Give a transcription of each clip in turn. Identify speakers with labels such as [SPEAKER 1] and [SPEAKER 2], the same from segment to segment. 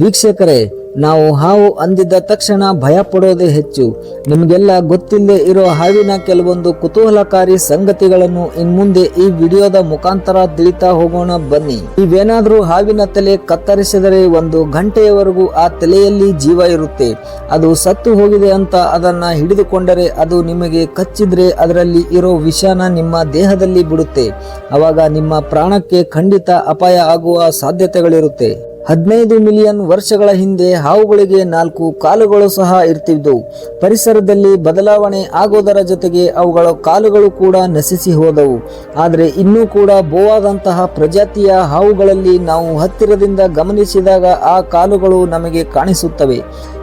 [SPEAKER 1] ವೀಕ್ಷಕರೇ, ನಾವು ಹಾವು ಅಂದಿದ್ದ ತಕ್ಷಣ ಭಯ ಪಡೋದೇ ಹೆಚ್ಚು. ನಿಮಗೆಲ್ಲ ಗೊತ್ತಿಲ್ಲದೆ ಇರೋ ಹಾವಿನ ಕೆಲವೊಂದು ಕುತೂಹಲಕಾರಿ ಸಂಗತಿಗಳನ್ನು ಇನ್ಮುಂದೆ ಈ ವಿಡಿಯೋದ ಮುಖಾಂತರ ತಿಳಿತಾ ಹೋಗೋಣ ಬನ್ನಿ. ನೀವೇನಾದ್ರೂ ಹಾವಿನ ತಲೆ ಕತ್ತರಿಸಿದರೆ ಒಂದು ಗಂಟೆಯವರೆಗೂ ಆ ತಲೆಯಲ್ಲಿ ಜೀವ ಇರುತ್ತೆ. ಅದು ಸತ್ತು ಹೋಗಿದೆ ಅಂತ ಅದನ್ನ ಹಿಡಿದುಕೊಂಡರೆ ಅದು ನಿಮಗೆ ಕಚ್ಚಿದ್ರೆ ಅದರಲ್ಲಿ ಇರೋ ವಿಷಾನ ನಿಮ್ಮ ದೇಹದಲ್ಲಿ ಬಿಡುತ್ತೆ. ಅವಾಗ ನಿಮ್ಮ ಪ್ರಾಣಕ್ಕೆ ಖಂಡಿತ ಅಪಾಯ ಆಗುವ ಸಾಧ್ಯತೆಗಳಿರುತ್ತೆ. ಹದಿನೈದು ಮಿಲಿಯನ್ ವರ್ಷಗಳ ಹಿಂದೆ ಹಾವುಗಳಿಗೆ ನಾಲ್ಕು ಕಾಲುಗಳು ಸಹ ಇರ್ತಿದ್ದವು. ಪರಿಸರದಲ್ಲಿ ಬದಲಾವಣೆ ಆಗೋದರ ಜೊತೆಗೆ ಅವುಗಳ ಕಾಲುಗಳು ಕೂಡ ನಶಿಸಿ ಹೋದವು. ಆದರೆ ಇನ್ನೂ ಕೂಡ ಬೋವಾದಂತಹ ಪ್ರಜಾತಿಯ ಹಾವುಗಳಲ್ಲಿ ನಾವು ಹತ್ತಿರದಿಂದ ಗಮನಿಸಿದಾಗ ಆ ಕಾಲುಗಳು ನಮಗೆ ಕಾಣಿಸುತ್ತವೆ.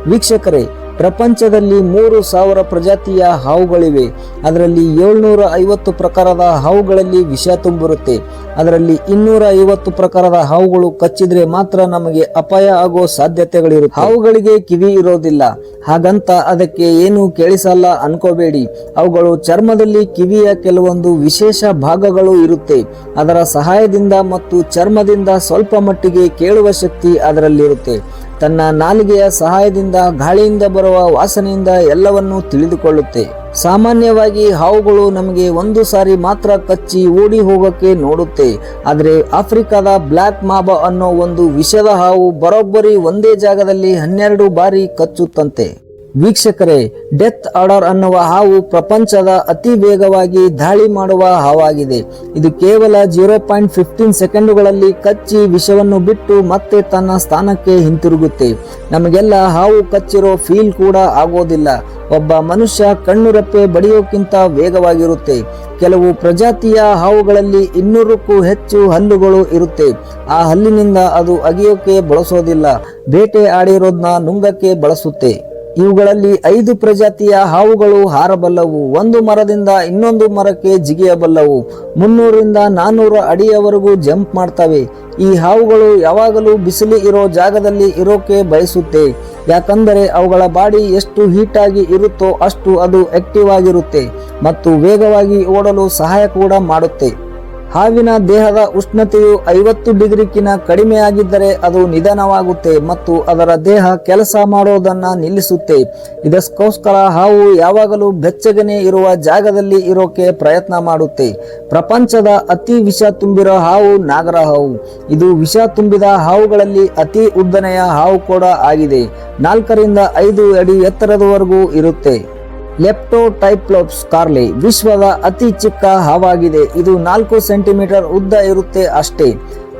[SPEAKER 1] ವೀಕ್ಷಕರೇ ಪ್ರಪಂಚದಲ್ಲಿ ಮೂರು ಸಾವಿರ ಪ್ರಜಾತಿಯ ಹಾವುಗಳಿವೆ. ಅದರಲ್ಲಿ ಏಳ್ನೂರ ಐವತ್ತು ಪ್ರಕಾರದ ಹಾವುಗಳಲ್ಲಿ ವಿಷ ತುಂಬಿರುತ್ತೆ. ಅದರಲ್ಲಿ ಇನ್ನೂರ ಐವತ್ತು ಪ್ರಕಾರದ ಹಾವುಗಳು ಕಚ್ಚಿದ್ರೆ ಮಾತ್ರ ನಮಗೆ ಅಪಾಯ ಆಗೋ ಸಾಧ್ಯತೆಗಳಿರುತ್ತೆ. ಹಾವುಗಳಿಗೆ ಕಿವಿ ಇರೋದಿಲ್ಲ. ಹಾಗಂತ ಅದಕ್ಕೆ ಏನು ಕೇಳಿಸಲ್ಲ ಅನ್ಕೋಬೇಡಿ. ಅವುಗಳು ಚರ್ಮದಲ್ಲಿ ಕಿವಿಯ ಕೆಲವೊಂದು ವಿಶೇಷ ಭಾಗಗಳು ಇರುತ್ತೆ. ಅದರ ಸಹಾಯದಿಂದ ಮತ್ತು ಚರ್ಮದಿಂದ ಸ್ವಲ್ಪ ಮಟ್ಟಿಗೆ ಕೇಳುವ ಶಕ್ತಿ ಅದರಲ್ಲಿರುತ್ತೆ. ತನ್ನ ನಾಲಿಗೆಯ ಸಹಾಯದಿಂದ ಗಾಳಿಯಿಂದ ಬರುವ ವಾಸನೆಯಿಂದ ಎಲ್ಲವನ್ನೂ ತಿಳಿದುಕೊಳ್ಳುತ್ತೆ. ಸಾಮಾನ್ಯವಾಗಿ ಹಾವುಗಳು ನಮಗೆ ಒಂದು ಸಾರಿ ಮಾತ್ರ ಕಚ್ಚಿ ಓಡಿ ಹೋಗೋಕ್ಕೆ ನೋಡುತ್ತೆ. ಆದರೆ ಆಫ್ರಿಕಾದ ಬ್ಲ್ಯಾಕ್ ಮಾಬ ಅನ್ನೋ ಒಂದು ವಿಷದ ಹಾವು ಬರೋಬ್ಬರಿ ಒಂದೇ ಜಾಗದಲ್ಲಿ ಹನ್ನೆರಡು ಬಾರಿ ಕಚ್ಚುತ್ತಂತೆ. ವೀಕ್ಷಕರೇ, ಡೆತ್ ಆರ್ಡರ್ ಅನ್ನುವ ಹಾವು ಪ್ರಪಂಚದ ಅತಿ ವೇಗವಾಗಿ ದಾಳಿ ಮಾಡುವ ಹಾವಾಗಿದೆ. ಇದು ಕೇವಲ ಜೀರೋ ಪಾಯಿಂಟ್ ಫಿಫ್ಟೀನ್ ಸೆಕೆಂಡುಗಳಲ್ಲಿ ಕಚ್ಚಿ ವಿಷವನ್ನು ಬಿಟ್ಟು ಮತ್ತೆ ತನ್ನ ಸ್ಥಾನಕ್ಕೆ ಹಿಂತಿರುಗುತ್ತೆ. ನಮಗೆಲ್ಲ ಹಾವು ಕಚ್ಚಿರೋ ಫೀಲ್ ಕೂಡ ಆಗೋದಿಲ್ಲ. ಒಬ್ಬ ಮನುಷ್ಯ ಕಣ್ಣುರೆಪ್ಪೆ ಬಡಿಯೋಕ್ಕಿಂತ ವೇಗವಾಗಿರುತ್ತೆ. ಕೆಲವು ಪ್ರಜಾತಿಯ ಹಾವುಗಳಲ್ಲಿ ಇನ್ನೂರಕ್ಕೂ ಹೆಚ್ಚು ಹಲ್ಲುಗಳು ಇರುತ್ತೆ. ಆ ಹಲ್ಲಿನಿಂದ ಅದು ಅಗಿಯೋಕೆ ಬಳಸೋದಿಲ್ಲ. ಬೇಟೆ ಆಡಿರೋದನ್ನ ನುಂಗಕ್ಕೆ ಬಳಸುತ್ತೆ. ಇವುಗಳಲ್ಲಿ ಐದು ಪ್ರಜಾತಿಯ ಹಾವುಗಳು ಹಾರಬಲ್ಲವು. ಒಂದು ಮರದಿಂದ ಇನ್ನೊಂದು ಮರಕ್ಕೆ ಜಿಗಿಯಬಲ್ಲವು. ಮುನ್ನೂರಿಂದ ನಾನ್ನೂರು ಅಡಿಯವರೆಗೂ ಜಂಪ್ ಮಾಡ್ತವೆ. ಈ ಹಾವುಗಳು ಯಾವಾಗಲೂ ಬಿಸಿಲು ಇರೋ ಜಾಗದಲ್ಲಿ ಇರೋಕೆ ಬಯಸುತ್ತೆ. ಯಾಕಂದರೆ ಅವುಗಳ ಬಾಡಿ ಎಷ್ಟು ಹೀಟಾಗಿ ಇರುತ್ತೋ ಅಷ್ಟು ಅದು ಆಕ್ಟಿವ್ ಆಗಿರುತ್ತೆ ಮತ್ತು ವೇಗವಾಗಿ ಓಡಲು ಸಹಾಯ ಕೂಡ ಮಾಡುತ್ತೆ. ಹಾವಿನ ದೇಹದ ಉಷ್ಣತೆಯು ಐವತ್ತು ಡಿಗ್ರಿಕ್ಕಿನ ಕಡಿಮೆಯಾಗಿದ್ದರೆ ಅದು ನಿಧಾನವಾಗುತ್ತೆ ಮತ್ತು ಅದರ ದೇಹ ಕೆಲಸ ಮಾಡೋದನ್ನು ನಿಲ್ಲಿಸುತ್ತೆ. ಇದಕ್ಕೋಸ್ಕರ ಹಾವು ಯಾವಾಗಲೂ ಬೆಚ್ಚಗನೆ ಇರುವ ಜಾಗದಲ್ಲಿ ಇರೋಕೆ ಪ್ರಯತ್ನ ಮಾಡುತ್ತೆ. ಪ್ರಪಂಚದ ಅತಿ ವಿಷ ತುಂಬಿರೋ ಹಾವು ನಾಗರ ಹಾವು ಇದು ವಿಷ ತುಂಬಿದ ಹಾವುಗಳಲ್ಲಿ ಅತಿ ಉದ್ದನೆಯ ಹಾವು ಕೂಡ ಆಗಿದೆ. ನಾಲ್ಕರಿಂದ ಐದು ಅಡಿ ಎತ್ತರದವರೆಗೂ ಇರುತ್ತೆ. ಲೆಪ್ಟೋಟೈಪ್ಲೋಪ್ಸ್ ಕಾರ್ಲಿ ವಿಶ್ವದ ಅತಿ ಚಿಕ್ಕ ಹಾವಾಗಿದೆ. ಇದು ನಾಲ್ಕು ಸೆಂಟಿಮೀಟರ್ ಉದ್ದ ಇರುತ್ತೆ ಅಷ್ಟೇ.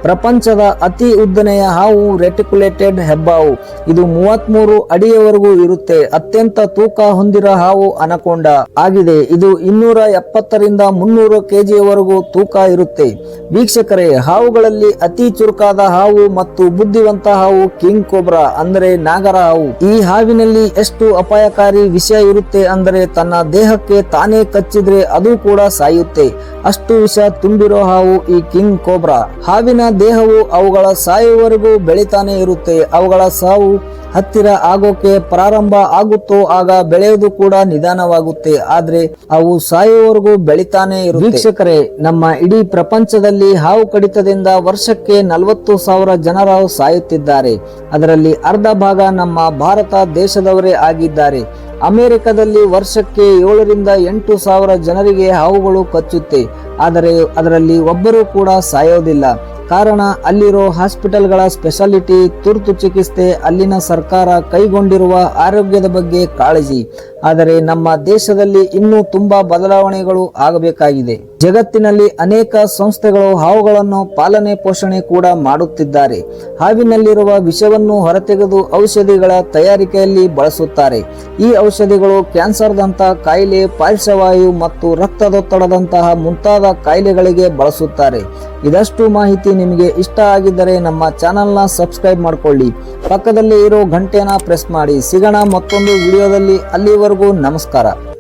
[SPEAKER 1] ಪ್ರಪಂಚದ ಅತಿ ಉದ್ದನೆಯ ಹಾವು ರೆಟಿಕ್ಯುಲೇಟೆಡ್ ಹೆಬ್ಬಾವು. ಇದು ಮೂವತ್ಮೂರು ಅಡಿಯವರೆಗೂ ಇರುತ್ತೆ. ಅತ್ಯಂತ ತೂಕ ಹೊಂದಿರೋ ಹಾವು ಅನಕೊಂಡ. ಆಗಿದೆ. ಇದು ಇನ್ನೂರ ಎಪ್ಪತ್ತರಿಂದ ಮುನ್ನೂರು ಕೆಜಿಯವರೆಗೂ ತೂಕ ಇರುತ್ತೆ. ವೀಕ್ಷಕರೇ, ಹಾವುಗಳಲ್ಲಿ ಅತಿ ಚುರುಕಾದ ಹಾವು ಮತ್ತು ಬುದ್ಧಿವಂತ ಹಾವು ಕಿಂಗ್ ಕೋಬ್ರಾ, ಅಂದರೆ ನಾಗರ ಹಾವು. ಈ ಹಾವಿನಲ್ಲಿ ಎಷ್ಟು ಅಪಾಯಕಾರಿ ವಿಷಯ ಇರುತ್ತೆ ಅಂದರೆ ತನ್ನ ದೇಹಕ್ಕೆ ತಾನೇ ಕಚ್ಚಿದ್ರೆ ಅದು ಕೂಡ ಸಾಯುತ್ತೆ. ಅಷ್ಟು ವಿಷ ತುಂಬಿರೋ ಹಾವು ಈ ಕಿಂಗ್ ಕೋಬ್ರಾ. ಹಾವಿನ ದೇಹವು ಅವುಗಳ ಸಾಯುವವರೆಗೂ ಬೆಳಿತಾನೆ ಇರುತ್ತೆ. ಅವುಗಳ ಸಾವು ಹತ್ತಿರ ಆಗೋಕೆ ಪ್ರಾರಂಭ ಆಗುತ್ತೋ ಆಗ ಬೆಳೆಯೋದು ಕೂಡ ನಿಧಾನವಾಗುತ್ತೆ. ಆದ್ರೆ ಅವು ಸಾಯುವವರೆಗೂ ಬೆಳಿತಾನೆ ವೀಕ್ಷಕರೇ, ನಮ್ಮ ಇಡೀ ಪ್ರಪಂಚದಲ್ಲಿ ಹಾವು ಕಡಿತದಿಂದ ವರ್ಷಕ್ಕೆ ನಲವತ್ತು ಸಾವಿರ ಜನರು ಸಾಯುತ್ತಿದ್ದಾರೆ. ಅದರಲ್ಲಿ ಅರ್ಧ ಭಾಗ ನಮ್ಮ ಭಾರತ ದೇಶದವರೇ ಆಗಿದ್ದಾರೆ. ಅಮೆರಿಕದಲ್ಲಿ ವರ್ಷಕ್ಕೆ ಏಳರಿಂದ ಎಂಟು ಸಾವಿರ ಜನರಿಗೆ ಹಾವುಗಳು ಕಚ್ಚುತ್ತೆ. ಆದರೆ ಅದರಲ್ಲಿ ಒಬ್ಬರು ಕೂಡ ಸಾಯೋದಿಲ್ಲ. ಕಾರಣ ಅಲ್ಲಿರೋ ಹಾಸ್ಪಿಟಲ್ಗಳ ಸ್ಪೆಷಾಲಿಟಿ, ತುರ್ತು ಚಿಕಿತ್ಸೆ ಅಲ್ಲಿನ ಸರ್ಕಾರ ಕೈಗೊಂಡಿರುವ ಆರೋಗ್ಯದ ಬಗ್ಗೆ ಕಾಳಜಿ. ಆದರೆ ನಮ್ಮ ದೇಶದಲ್ಲಿ ಇನ್ನೂ ತುಂಬ ಬದಲಾವಣೆಗಳು ಆಗಬೇಕಾಗಿದೆ. ಜಗತ್ತಿನಲ್ಲಿ ಅನೇಕ ಸಂಸ್ಥೆಗಳು ಹಾವುಗಳನ್ನು ಪಾಲನೆ ಪೋಷಣೆ ಕೂಡ ಮಾಡುತ್ತಿದ್ದಾರೆ. ಹಾವಿನಲ್ಲಿರುವ ವಿಷವನ್ನು ಹೊರತೆಗೆದು ಔಷಧಿಗಳ ತಯಾರಿಕೆಯಲ್ಲಿ ಬಳಸುತ್ತಾರೆ. ಈ ಔಷಧಿಗಳು ಕ್ಯಾನ್ಸರ್ದಂತಹ ಕಾಯಿಲೆ, ಪಾರ್ಶ್ವವಾಯು ಮತ್ತು ರಕ್ತದೊತ್ತಡದಂತಹ ಮುಂತಾದ ಕಾಯಿಲೆಗಳಿಗೆ ಬಳಸುತ್ತಾರೆ. ಇದಷ್ಟು ಮಾಹಿತಿ ನಿಮಗೆ ಇಷ್ಟ ಆಗಿದ್ದರೆ ನಮ್ಮ ಚಾನಲ್ನ ಸಬ್ಸ್ಕ್ರೈಬ್ ಮಾಡಿಕೊಳ್ಳಿ. ಪಕ್ಕದಲ್ಲಿ ಇರೋ ಗಂಟೆನ ಪ್ರೆಸ್ ಮಾಡಿ. ಸಿಗೋಣ ಮತ್ತೊಂದು ವಿಡಿಯೋದಲ್ಲಿ. ಅಲ್ಲಿವರೆಗೂ ನಮಸ್ಕಾರ.